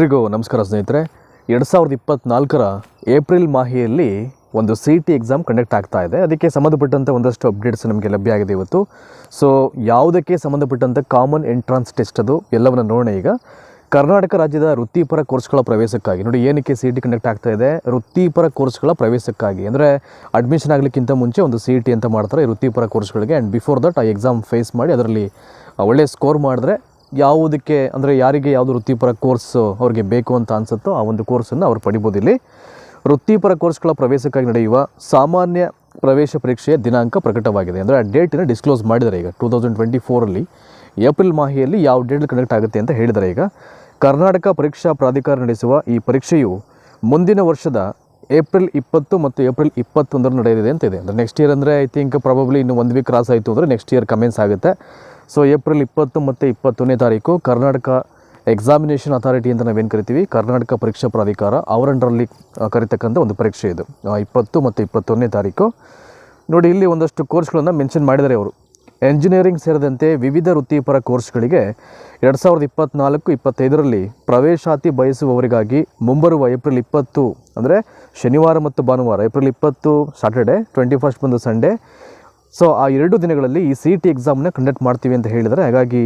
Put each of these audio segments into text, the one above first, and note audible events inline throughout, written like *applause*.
ಎಲ್ರಿಗೂ ನಮಸ್ಕಾರ ಸ್ನೇಹಿತರೆ. ಎರಡು ಸಾವಿರದ ಇಪ್ಪತ್ತ್ನಾಲ್ಕರ ಏಪ್ರಿಲ್ ಮಾಹೆಯಲ್ಲಿ ಒಂದು ಸಿ ಟಿ ಎಕ್ಸಾಮ್ ಕಂಡಕ್ಟ್ ಆಗ್ತಾ ಇದೆ. ಅದಕ್ಕೆ ಸಂಬಂಧಪಟ್ಟಂಥ ಒಂದಷ್ಟು ಅಪ್ಡೇಟ್ಸ್ ನಮಗೆ ಲಭ್ಯ ಆಗಿದೆ ಇವತ್ತು. ಸೊ ಯಾವುದಕ್ಕೆ ಸಂಬಂಧಪಟ್ಟಂಥ ಕಾಮನ್ ಎಂಟ್ರಾನ್ಸ್ ಟೆಸ್ಟ್ ಅದು ಎಲ್ಲವನ್ನು ನೋಡೋಣ ಈಗ. ಕರ್ನಾಟಕ ರಾಜ್ಯದ ವೃತ್ತಿಪರ ಕೋರ್ಸ್ಗಳ ಪ್ರವೇಶಕ್ಕಾಗಿ, ನೋಡಿ ಏನಕ್ಕೆ ಸಿ ಟಿ ಕಂಡಕ್ಟ್ ಆಗ್ತಾ ಇದೆ? ವೃತ್ತಿಪರ ಕೋರ್ಸ್ಗಳ ಪ್ರವೇಶಕ್ಕಾಗಿ, ಅಂದರೆ ಅಡ್ಮಿಷನ್ ಆಗಲಿಕ್ಕಿಂತ ಮುಂಚೆ ಒಂದು ಸಿ ಟಿ ಅಂತ ಮಾಡ್ತಾರೆ ವೃತ್ತಿಪರ ಕೋರ್ಸ್ಗಳಿಗೆ ಆ್ಯಂಡ್ ಬಿಫೋರ್ ದಟ್ ಆ ಎಕ್ಸಾಮ್ ಫೇಸ್ ಮಾಡಿ ಅದರಲ್ಲಿ ಒಳ್ಳೆ ಸ್ಕೋರ್ ಮಾಡಿದ್ರೆ ಯಾವುದಕ್ಕೆ, ಅಂದರೆ ಯಾರಿಗೆ ಯಾವುದು ವೃತ್ತಿಪರ ಕೋರ್ಸ್ ಅವ್ರಿಗೆ ಬೇಕು ಅಂತ ಅನಿಸುತ್ತೋ ಆ ಒಂದು ಕೋರ್ಸನ್ನು ಅವ್ರು ಪಡಿಬೋದು ಇಲ್ಲಿ. ವೃತ್ತಿಪರ ಕೋರ್ಸ್ಗಳ ಪ್ರವೇಶಕ್ಕಾಗಿ ನಡೆಯುವ ಸಾಮಾನ್ಯ ಪ್ರವೇಶ ಪರೀಕ್ಷೆಯ ದಿನಾಂಕ ಪ್ರಕಟವಾಗಿದೆ. ಅಂದರೆ ಆ ಡೇಟನ್ನು ಡಿಸ್ಕ್ಲೋಸ್ ಮಾಡಿದ್ದಾರೆ ಈಗ. ಟೂ ತೌಸಂಡ್ ಟ್ವೆಂಟಿ ಫೋರಲ್ಲಿ ಏಪ್ರಿಲ್ ಮಾಹೆಯಲ್ಲಿ ಯಾವ ಡೇಟ್ ಕನೆಕ್ಟ್ ಆಗುತ್ತೆ ಅಂತ ಹೇಳಿದ್ದಾರೆ ಈಗ. ಕರ್ನಾಟಕ ಪರೀಕ್ಷಾ ಪ್ರಾಧಿಕಾರ ನಡೆಸುವ ಈ ಪರೀಕ್ಷೆಯು ಮುಂದಿನ ವರ್ಷದ ಏಪ್ರಿಲ್ ಇಪ್ಪತ್ತು ಮತ್ತು ಏಪ್ರಿಲ್ ಇಪ್ಪತ್ತೊಂದರ ನಡೆಯಲಿದೆ ಅಂತ ಇದೆ. ಅಂದರೆ ನೆಕ್ಸ್ಟ್ ಇಯರ್ ಅಂದರೆ ಐ ಥಿಂಕ್ ಪ್ರಾಬಬ್ಲಿ ಇನ್ನು ಒಂದು ವೀಕ್ ಕ್ರಾಸ್ ಆಯಿತು ಅಂದರೆ ನೆಕ್ಸ್ಟ್ ಇಯರ್ ಕಮೆನ್ಸ್ ಆಗುತ್ತೆ. ಸೊ ಏಪ್ರಿಲ್ ಇಪ್ಪತ್ತು ಮತ್ತು ಇಪ್ಪತ್ತೊಂದನೇ ತಾರೀಕು ಕರ್ನಾಟಕ ಎಕ್ಸಾಮಿನೇಷನ್ ಅಥಾರಿಟಿ ಅಂತ ನಾವೇನು ಕರಿತೀವಿ? ಕರ್ನಾಟಕ ಪರೀಕ್ಷಾ ಪ್ರಾಧಿಕಾರ ಅವರ ಅಂಡರಲ್ಲಿ ಕರಿತಕ್ಕಂಥ ಒಂದು ಪರೀಕ್ಷೆ ಇದು. ಇಪ್ಪತ್ತು ಮತ್ತು ಇಪ್ಪತ್ತೊಂದನೇ ತಾರೀಕು. ನೋಡಿ, ಇಲ್ಲಿ ಒಂದಷ್ಟು ಕೋರ್ಸ್ಗಳನ್ನು ಮೆನ್ಷನ್ ಮಾಡಿದ್ದಾರೆ ಅವರು. ಎಂಜಿನಿಯರಿಂಗ್ ಸೇರಿದಂತೆ ವಿವಿಧ ವೃತ್ತಿಪರ ಕೋರ್ಸ್ಗಳಿಗೆ ಎರಡು ಸಾವಿರದ ಇಪ್ಪತ್ತ್ನಾಲ್ಕು ಇಪ್ಪತ್ತೈದರಲ್ಲಿ ಪ್ರವೇಶಾತಿ ಬಯಸುವವರಿಗಾಗಿ ಮುಂಬರುವ ಏಪ್ರಿಲ್ ಇಪ್ಪತ್ತು, ಅಂದರೆ ಶನಿವಾರ ಮತ್ತು ಭಾನುವಾರ ಏಪ್ರಿಲ್ ಇಪ್ಪತ್ತು ಸಾಟರ್ಡೆ ಟ್ವೆಂಟಿ ಫಸ್ಟ್ ಬಂದು ಸಂಡೇ ಸೊ ಆ ಎರಡು ದಿನಗಳಲ್ಲಿ ಈ ಸಿ ಟಿ ಎಕ್ಸಾಮ್ನ ಕಂಡಕ್ಟ್ ಮಾಡ್ತೀವಿ ಅಂತ ಹೇಳಿದರೆ, ಹಾಗಾಗಿ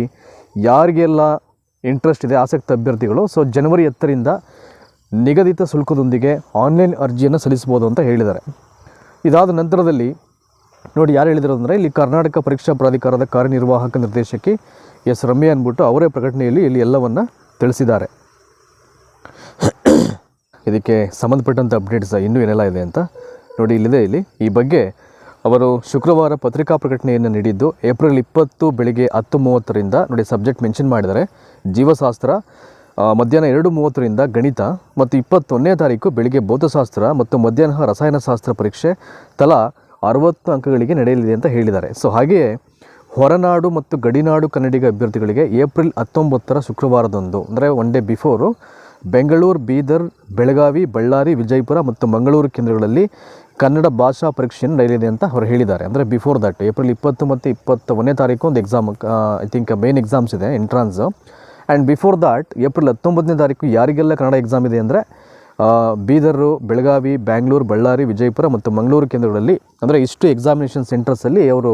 ಯಾರಿಗೆಲ್ಲ ಇಂಟ್ರೆಸ್ಟ್ ಇದೆ, ಆಸಕ್ತ ಅಭ್ಯರ್ಥಿಗಳು ಸೊ ಜನವರಿ ಹತ್ತರಿಂದ ನಿಗದಿತ ಶುಲ್ಕದೊಂದಿಗೆ ಆನ್ಲೈನ್ ಅರ್ಜಿಯನ್ನು ಸಲ್ಲಿಸ್ಬೋದು ಅಂತ ಹೇಳಿದ್ದಾರೆ. ಇದಾದ ನಂತರದಲ್ಲಿ, ನೋಡಿ ಯಾರು ಹೇಳಿದರು ಅಂದರೆ, ಇಲ್ಲಿ ಕರ್ನಾಟಕ ಪರೀಕ್ಷಾ ಪ್ರಾಧಿಕಾರದ ಕಾರ್ಯನಿರ್ವಾಹಕ ನಿರ್ದೇಶಕಿ ಎಸ್ ರಮ್ಯ ಅಂದ್ಬಿಟ್ಟು ಅವರೇ ಪ್ರಕಟಣೆಯಲ್ಲಿ ಇಲ್ಲಿ ಎಲ್ಲವನ್ನು ತಿಳಿಸಿದ್ದಾರೆ. *coughs* ಇದಕ್ಕೆ ಸಂಬಂಧಪಟ್ಟಂಥ ಅಪ್ಡೇಟ್ಸ್ ಇನ್ನೂ ಏನೆಲ್ಲ ಇದೆ ಅಂತ ನೋಡಿ, ಇಲ್ಲಿದೆ ಇಲ್ಲಿ. ಈ ಬಗ್ಗೆ ಅವರು ಶುಕ್ರವಾರ ಪತ್ರಿಕಾ ಪ್ರಕಟಣೆಯನ್ನು ನೀಡಿದ್ದು, ಏಪ್ರಿಲ್ ಇಪ್ಪತ್ತು ಬೆಳಿಗ್ಗೆ ಹತ್ತು ಮೂವತ್ತರಿಂದ, ನೋಡಿ ಸಬ್ಜೆಕ್ಟ್ ಮೆನ್ಷನ್ ಮಾಡಿದ್ದಾರೆ, ಜೀವಶಾಸ್ತ್ರ ಮಧ್ಯಾಹ್ನ ಎರಡು ಮೂವತ್ತರಿಂದ ಗಣಿತ, ಮತ್ತು ಇಪ್ಪತ್ತೊಂದನೇ ತಾರೀಕು ಬೆಳಿಗ್ಗೆ ಭೌತಶಾಸ್ತ್ರ ಮತ್ತು ಮಧ್ಯಾಹ್ನ ರಸಾಯನಶಾಸ್ತ್ರ ಪರೀಕ್ಷೆ ತಲಾ ಅರವತ್ತು ಅಂಕಗಳಿಗೆ ನಡೆಯಲಿದೆ ಅಂತ ಹೇಳಿದ್ದಾರೆ. ಸೊ, ಹಾಗೆಯೇ ಹೊರನಾಡು ಮತ್ತು ಗಡಿನಾಡು ಕನ್ನಡಿಗ ಅಭ್ಯರ್ಥಿಗಳಿಗೆ ಏಪ್ರಿಲ್ ಹತ್ತೊಂಬತ್ತರ ಶುಕ್ರವಾರದಂದು, ಅಂದರೆ one day before, Bengaluru, Bidar, Belagavi, Ballari, Vijayapura ಮತ್ತು ಮಂಗಳೂರು ಕೇಂದ್ರಗಳಲ್ಲಿ ಕನ್ನಡ ಭಾಷಾ ಪರೀಕ್ಷೆಯನ್ನು ನಡೆಯಲಿದೆ ಅಂತ ಅವರು ಹೇಳಿದ್ದಾರೆ. ಅಂದರೆ ಬಿಫೋರ್ ದಟ್ ಏಪ್ರಿಲ್ ಇಪ್ಪತ್ತು ಮತ್ತು ಇಪ್ಪತ್ತ ಒಂದನೇ ತಾರೀಕು ಒಂದು exam I think main exams ಇದೆ entrance and before that April ಹತ್ತೊಂಬತ್ತನೇ ತಾರೀಕು ಯಾರಿಗೆಲ್ಲ ಕನ್ನಡ ಎಕ್ಸಾಮ್ ಇದೆ ಅಂದರೆ ಬೀದರು, ಬೆಳಗಾವಿ ಬ್ಯಾಂಗ್ಳೂರು ಬಳ್ಳಾರಿ ವಿಜಯಪುರ ಮತ್ತು ಮಂಗಳೂರು ಕೇಂದ್ರಗಳಲ್ಲಿ, ಅಂದರೆ ಇಷ್ಟು ಎಕ್ಸಾಮಿನೇಷನ್ ಸೆಂಟರ್ಸಲ್ಲಿ ಅವರು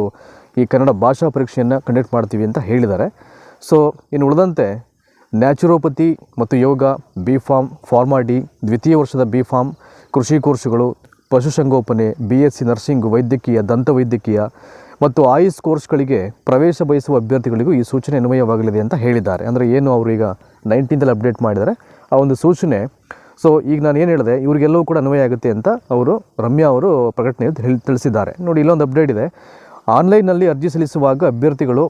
ಈ ಕನ್ನಡ ಭಾಷಾ ಪರೀಕ್ಷೆಯನ್ನು ಕಂಡಕ್ಟ್ ಮಾಡ್ತೀವಿ ಅಂತ ಹೇಳಿದ್ದಾರೆ. ಸೊ ಇನ್ನು ಉಳಿದಂತೆ ನ್ಯಾಚುರೋಪತಿ ಮತ್ತು yoga B pharm pharma D ದ್ವಿತೀಯ ವರ್ಷದ ಬಿ ಫಾರ್ಮ್ ಕೃಷಿ ಕೋರ್ಸುಗಳು ಪಶುಸಂಗೋಪನೆ ಬಿ ಎಸ್ ಸಿ ನರ್ಸಿಂಗ್, ವೈದ್ಯಕೀಯ, ದಂತ ವೈದ್ಯಕೀಯ ಮತ್ತು ಆಯುಷ್ ಕೋರ್ಸ್ಗಳಿಗೆ ಪ್ರವೇಶ ಬಯಸುವ ಅಭ್ಯರ್ಥಿಗಳಿಗೂ ಈ ಸೂಚನೆ ಅನ್ವಯವಾಗಲಿದೆ ಅಂತ ಹೇಳಿದ್ದಾರೆ. ಅಂದರೆ ಏನು ಅವರು ಈಗ ನೈನ್ಟೀನ್ತಲ್ಲಿ ಅಪ್ಡೇಟ್ ಮಾಡಿದ್ದಾರೆ? ಆ ಒಂದು ಸೂಚನೆ ಸೊ ಈಗ ನಾನು ಏನು ಹೇಳಿದೆ, ಇವರಿಗೆಲ್ಲವೂ ಕೂಡ ಅನ್ವಯ ಆಗುತ್ತೆ ಅಂತ ಅವರು ರಮ್ಯಾ ಅವರು ಪ್ರಕಟಣೆಯಲ್ಲಿ ತಿಳಿಸಿದ್ದಾರೆ. ನೋಡಿ, ಇಲ್ಲೊಂದು ಅಪ್ಡೇಟ್ ಇದೆ. ಆನ್ಲೈನ್ನಲ್ಲಿ ಅರ್ಜಿ ಸಲ್ಲಿಸುವಾಗ ಅಭ್ಯರ್ಥಿಗಳು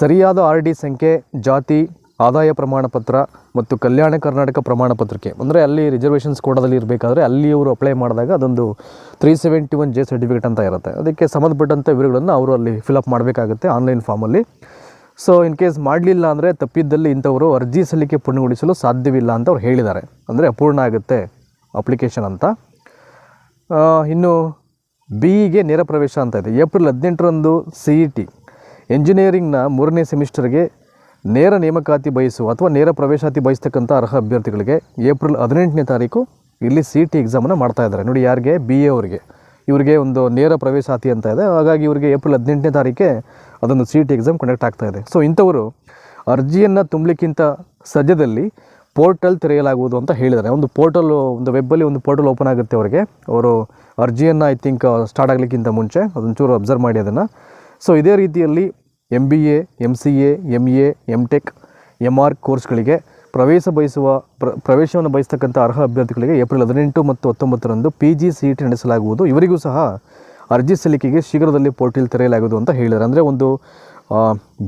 ಸರಿಯಾದ ಆರ್ ಡಿ ಸಂಖ್ಯೆ, ಜಾತಿ ಆದಾಯ ಪ್ರಮಾಣ ಪತ್ರ ಮತ್ತು ಕಲ್ಯಾಣ ಕರ್ನಾಟಕ ಪ್ರಮಾಣ ಪತ್ರಕ್ಕೆ ಅಂದರೆ ಅಲ್ಲಿ ರಿಸರ್ವೇಷನ್ಸ್ ಕೋಡದಲ್ಲಿ ಇರಬೇಕಾದ್ರೆ ಅಲ್ಲಿ ಅವರು ಅಪ್ಲೈ ಮಾಡಿದಾಗ ಅದೊಂದು three seventy one J certificate ಅಂತ ಇರುತ್ತೆ. ಅದಕ್ಕೆ ಸಂಬಂಧಪಟ್ಟಂಥ ವಿವರಗಳನ್ನು ಅವರು ಅಲ್ಲಿ ಫಿಲಪ್ ಮಾಡಬೇಕಾಗುತ್ತೆ ಆನ್ಲೈನ್ ಫಾರ್ಮಲ್ಲಿ ಸೊ ಇನ್ ಕೇಸ್ ಮಾಡಲಿಲ್ಲ ಅಂದರೆ ತಪ್ಪಿದ್ದಲ್ಲಿ ಇಂಥವರು ಅರ್ಜಿ ಸಲ್ಲಿಕೆ ಪೂರ್ಣಗೊಳಿಸಲು ಸಾಧ್ಯವಿಲ್ಲ ಅಂತ ಅವ್ರು ಹೇಳಿದ್ದಾರೆ. ಅಂದರೆ ಅಪೂರ್ಣ ಆಗುತ್ತೆ ಅಪ್ಲಿಕೇಶನ್ ಅಂತ. ಇನ್ನು ಬಿ ಇಗೆ ನೇರ ಪ್ರವೇಶ ಅಂತ ಇದೆ. ಏಪ್ರಿಲ್ ಹದಿನೆಂಟರಂದು ಸಿ ಇ ಟಿ ಎಂಜಿನಿಯರಿಂಗ್ನ ಮೂರನೇ ಸೆಮಿಸ್ಟರ್ಗೆ ನೇರ ನೇಮಕಾತಿ ಬಯಸುವ ಅಥವಾ ನೇರ ಪ್ರವೇಶಾತಿ ಬಯಸ್ತಕ್ಕಂಥ ಅರ್ಹ ಅಭ್ಯರ್ಥಿಗಳಿಗೆ ಏಪ್ರಿಲ್ ಹದಿನೆಂಟನೇ ತಾರೀಕು ಇಲ್ಲಿ ಸಿ ಟಿ ಎಕ್ಸಾಮನ್ನು ಮಾಡ್ತಾ ಇದ್ದಾರೆ. ನೋಡಿ ಯಾರಿಗೆ? ಬಿ ಎ ಅವರಿಗೆ. ಇವರಿಗೆ ಒಂದು ನೇರ ಪ್ರವೇಶಾತಿ ಅಂತ ಇದೆ. ಹಾಗಾಗಿ ಇವರಿಗೆ ಏಪ್ರಿಲ್ ಹದಿನೆಂಟನೇ ತಾರೀಕೆ ಅದೊಂದು ಸಿ ಟಿ ಎಕ್ಸಾಮ್ ಕಂಡಕ್ಟ್ ಆಗ್ತಾ ಇದೆ. ಸೊ ಇಂಥವರು ಅರ್ಜಿಯನ್ನು ತುಂಬಲಿಕ್ಕಿಂತ ಸದ್ಯದಲ್ಲಿ ಪೋರ್ಟಲ್ ತೆರೆಯಲಾಗುವುದು ಅಂತ ಹೇಳಿದ್ದಾರೆ. ಒಂದು ಪೋರ್ಟಲ್ ಒಂದು ವೆಬ್ಬಲ್ಲಿ ಒಂದು ಪೋರ್ಟಲ್ ಓಪನ್ ಆಗುತ್ತೆ ಅವರಿಗೆ. ಅವರು ಅರ್ಜಿಯನ್ನು ಐ ಥಿಂಕ್ ಸ್ಟಾರ್ಟ್ ಆಗಲಿಕ್ಕಿಂತ ಮುಂಚೆ ಅದೊಂಚೂರು ಅಬ್ಸರ್ವ್ ಮಾಡಿ ಅದನ್ನು. ಸೊ ಇದೇ ರೀತಿಯಲ್ಲಿ M B A M C A M A M tech M R ಕೋರ್ಸ್ಗಳಿಗೆ ಪ್ರವೇಶ ಬಯಸುವ, ಪ್ರ, ಪ್ರವೇಶವನ್ನು ಬಯಸ್ತಕ್ಕಂಥ ಅರ್ಹ ಅಭ್ಯರ್ಥಿಗಳಿಗೆ ಏಪ್ರಿಲ್ ಹದಿನೆಂಟು ಮತ್ತು ಹತ್ತೊಂಬತ್ತರಂದು P G C E T ನಡೆಸಲಾಗುವುದು. ಇವರಿಗೂ ಸಹ ಅರ್ಜಿ ಸಲ್ಲಿಕೆಗೆ ಶೀಘ್ರದಲ್ಲಿ ಪೋರ್ಟಲ್ ತೆರೆಯಲಾಗುವುದು ಅಂತ ಹೇಳಿದ್ದಾರೆ. ಅಂದರೆ ಒಂದು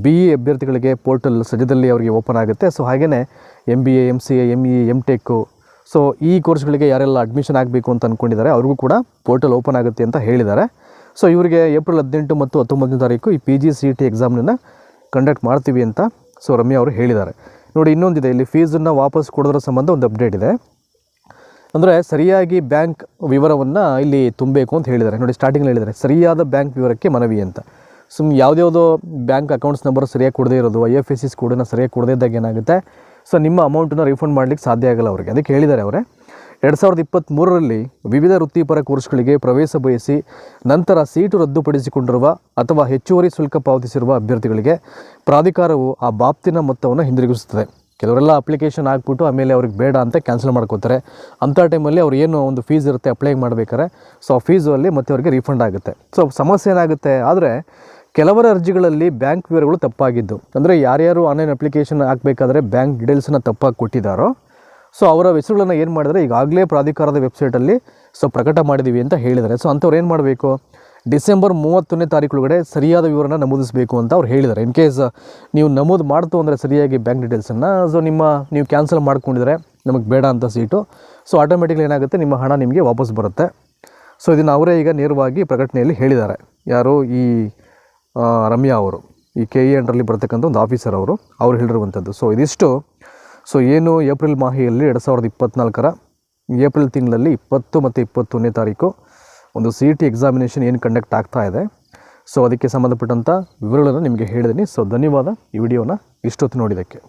ಬಿ ಇ ಅಭ್ಯರ್ಥಿಗಳಿಗೆ ಪೋರ್ಟಲ್ ಸದ್ಯದಲ್ಲಿ ಅವರಿಗೆ ಓಪನ್ ಆಗುತ್ತೆ. ಸೊ ಹಾಗೆಯೇ M B A M C A M E M tech so ಈ ಕೋರ್ಸ್ಗಳಿಗೆ ಯಾರೆಲ್ಲ ಅಡ್ಮಿಷನ್ ಆಗಬೇಕು ಅಂತ ಅಂದ್ಕೊಂಡಿದ್ದಾರೆ ಅವ್ರಿಗೂ ಕೂಡ ಪೋರ್ಟಲ್ ಓಪನ್ ಆಗುತ್ತೆ ಅಂತ ಹೇಳಿದ್ದಾರೆ. ಸೊ ಇವರಿಗೆ ಏಪ್ರಿಲ್ ಹದಿನೆಂಟು ಮತ್ತು ಹತ್ತೊಂಬತ್ತನೇ ತಾರೀಕು ಈ ಪಿ ಜಿ ಸಿ ಟಿ ಎಕ್ಸಾಮ್ನ ಕಂಡಕ್ಟ್ ಮಾಡ್ತೀವಿ ಅಂತ ಸೊ ರಮ್ಯಾ ಅವರು ಹೇಳಿದ್ದಾರೆ. ನೋಡಿ, ಇನ್ನೊಂದಿದೆ. ಇಲ್ಲಿ ಫೀಸನ್ನು ವಾಪಸ್ ಕೊಡೋದ್ರ ಸಂಬಂಧ ಒಂದು ಅಪ್ಡೇಟ್ ಇದೆ. ಅಂದರೆ, ಸರಿಯಾಗಿ ಬ್ಯಾಂಕ್ ವಿವರವನ್ನು ಇಲ್ಲಿ ತುಂಬಬೇಕು ಅಂತ ಹೇಳಿದ್ದಾರೆ. ನೋಡಿ ಸ್ಟಾರ್ಟಿಂಗ್ ಹೇಳಿದ್ದಾರೆ. ಸರಿಯಾದ ಬ್ಯಾಂಕ್ ವಿವರಕ್ಕೆ ಮನವಿ ಅಂತ. ಸುಮ್ಮನೆ ಯಾವುದ್ಯಾವುದೋ ಬ್ಯಾಂಕ್ ಅಕೌಂಟ್ಸ್ ನಂಬರ್ ಸರಿಯಾಗಿ ಕೊಡದೇ ಇರೋದು ಐ ಎಫ್ ಎಸ್ ಸಿಸ್ ಕೋಡನ್ನು ಸರಿಯಾಗಿ ಕೊಡದೇ ಇದ್ದಾಗ ಏನಾಗುತ್ತೆ? ಸೊ ನಿಮ್ಮ ಅಮೌಂಟನ್ನು ರೀಫಂಡ್ ಮಾಡಲಿಕ್ಕೆ ಸಾಧ್ಯ ಆಗಲ್ಲ ಅವರಿಗೆ. ಅದಕ್ಕೆ ಹೇಳಿದ್ದಾರೆ ಅವರೇ. ಎರಡು ಸಾವಿರದ ಇಪ್ಪತ್ತ್ಮೂರರಲ್ಲಿ ವಿವಿಧ ವೃತ್ತಿಪರ ಕೋರ್ಸ್ಗಳಿಗೆ ಪ್ರವೇಶ ಬಯಸಿ ನಂತರ ಸೀಟು ರದ್ದುಪಡಿಸಿಕೊಂಡಿರುವ ಅಥವಾ ಹೆಚ್ಚುವರಿ ಶುಲ್ಕ ಪಾವತಿಸಿರುವ ಅಭ್ಯರ್ಥಿಗಳಿಗೆ ಪ್ರಾಧಿಕಾರವು ಆ ಬಾಪ್ತಿನ ಮೊತ್ತವನ್ನು ಹಿಂದಿರುಗಿಸುತ್ತದೆ. ಕೆಲವರೆಲ್ಲ ಅಪ್ಲಿಕೇಶನ್ ಹಾಕ್ಬಿಟ್ಟು ಆಮೇಲೆ ಅವ್ರಿಗೆ ಬೇಡ ಅಂತ ಕ್ಯಾನ್ಸಲ್ ಮಾಡ್ಕೋತಾರೆ. ಅಂಥ ಟೈಮಲ್ಲಿ ಅವ್ರು ಏನು ಒಂದು ಫೀಸ್ ಇರುತ್ತೆ ಅಪ್ಲೈ ಮಾಡಬೇಕಾದ್ರೆ ಸೊ ಆ ಫೀಸು ಅಲ್ಲಿ ಮತ್ತೆ ಅವರಿಗೆ ರೀಫಂಡ್ ಆಗುತ್ತೆ. ಸೊ ಸಮಸ್ಯೆ ಏನಾಗುತ್ತೆ ಆದರೆ ಕೆಲವರ ಅರ್ಜಿಗಳಲ್ಲಿ ಬ್ಯಾಂಕ್ ವಿವರಗಳು ತಪ್ಪಾಗಿದ್ದು. ಅಂದರೆ ಯಾರ್ಯಾರು ಆನ್ಲೈನ್ ಅಪ್ಲಿಕೇಶನ್ ಹಾಕಬೇಕಾದ್ರೆ ಬ್ಯಾಂಕ್ ಡೀಟೇಲ್ಸನ್ನ ತಪ್ಪಾಗಿ ಕೊಟ್ಟಿದ್ದಾರೋ ಸೊ ಅವರ ಹೆಸರುಗಳನ್ನು ಏನು ಮಾಡಿದರೆ ಈಗಾಗಲೇ ಪ್ರಾಧಿಕಾರದ ವೆಬ್ಸೈಟಲ್ಲಿ ಸೊ ಪ್ರಕಟ ಮಾಡಿದ್ದೀವಿ ಅಂತ ಹೇಳಿದ್ದಾರೆ. ಸೊ ಅಂಥವ್ರು ಏನು ಮಾಡಬೇಕು? ಡಿಸೆಂಬರ್ ಮೂವತ್ತೊಂದನೇ ತಾರೀಕು ಒಳಗಡೆ ಸರಿಯಾದ ವಿವರನ ನಮೂದಿಸಬೇಕು ಅಂತ ಅವ್ರು ಹೇಳಿದ್ದಾರೆ. ಇನ್ ಕೇಸ್ ನೀವು ನಮೂದು ಮಾಡ್ತು ಅಂದರೆ ಸರಿಯಾಗಿ ಬ್ಯಾಂಕ್ ಡೀಟೇಲ್ಸನ್ನು ಸೊ ನಿಮ್ಮ, ನೀವು ಕ್ಯಾನ್ಸಲ್ ಮಾಡ್ಕೊಂಡಿದ್ರೆ ನಮಗೆ ಬೇಡ ಅಂತ ಸೀಟು. ಸೊ ಆಟೋಮೆಟಿಕ್ಲಿ ಏನಾಗುತ್ತೆ? ನಿಮ್ಮ ಹಣ ನಿಮಗೆ ವಾಪಸ್ ಬರುತ್ತೆ. ಸೊ ಇದನ್ನು ಅವರೇ ಈಗ ನೇರವಾಗಿ ಪ್ರಕಟಣೆಯಲ್ಲಿ ಹೇಳಿದ್ದಾರೆ. ಯಾರು? ಈ ರಮ್ಯಾ ಅವರು. ಈ ಕೆ ಇ ಅಂಡರಲ್ಲಿ ಬರ್ತಕ್ಕಂಥ ಒಂದು ಆಫೀಸರ್ ಅವರು. ಅವ್ರು ಹೇಳಿರುವಂಥದ್ದು. ಸೊ ಇದಿಷ್ಟು ಸೊ ಏನು ಏಪ್ರಿಲ್ ಮಾಹೆಯಲ್ಲಿ ಎರಡು ಸಾವಿರದ ಇಪ್ಪತ್ತ್ನಾಲ್ಕರ ಏಪ್ರಿಲ್ ತಿಂಗಳಲ್ಲಿ ಇಪ್ಪತ್ತು ಮತ್ತು ಇಪ್ಪತ್ತೊಂದನೇ ತಾರೀಕು ಒಂದು ಸಿ ಇ ಟಿ ಎಕ್ಸಾಮಿನೇಷನ್ ಏನು ಕಂಡಕ್ಟ್ ಆಗ್ತಾ ಇದೆ. ಸೊ ಅದಕ್ಕೆ ಸಂಬಂಧಪಟ್ಟಂಥ ವಿವರಗಳನ್ನು ನಿಮಗೆ ಹೇಳಿದ್ದೀನಿ ಸೊ ಧನ್ಯವಾದ ಈ ವಿಡಿಯೋನ ಇಷ್ಟೊತ್ತು ನೋಡಿದ್ದಕ್ಕೆ.